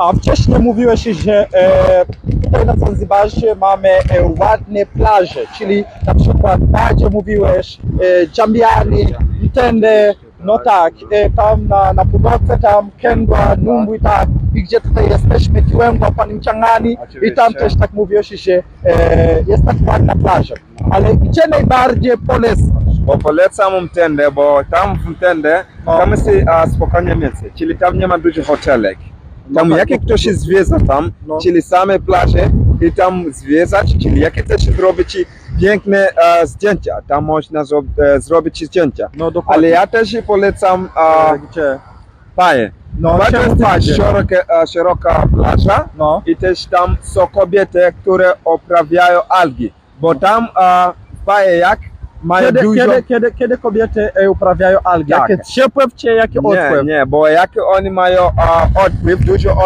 A wcześniej mówiłeś, że e, tutaj na Zanzibarze mamy e, ładne plaże, czyli na przykład Badzie mówiłeś, e, Jambiani, Mtende, no tak, e, tam na, na Północy, tam Kengwa, Numbu i tak, i gdzie tutaj jesteśmy, Kiłęgwa, Pani Mchangani i tam też tak mówiłeś, że e, jest tak ładna plaża. Ale gdzie najbardziej polecasz? Bo polecam Mtende, bo tam w Mtende No. tam jest a, spokojnie więcej, czyli tam nie ma dużo hotelek. Tam No tak, jak no, ktoś zwiedza tam, No. czyli same plaże i tam zwiedzać, czyli jakie też zrobić piękne e, zdjęcia, tam można zro, e, zrobić zdjęcia. No. Ale ja też polecam E, gdzie? Paje. No, czemu jest szeroka, e, szeroka plaża No. i też tam są kobiety, które uprawiają algi, bo tam w Paje jak mają Kiedy, dużo... kiedy, kiedy, kiedy kobiety e, uprawiają algi? Tak. Jakie ciepłe czy jakie Nie, odpływ? nie, bo jak oni mają a, odpływ, dużo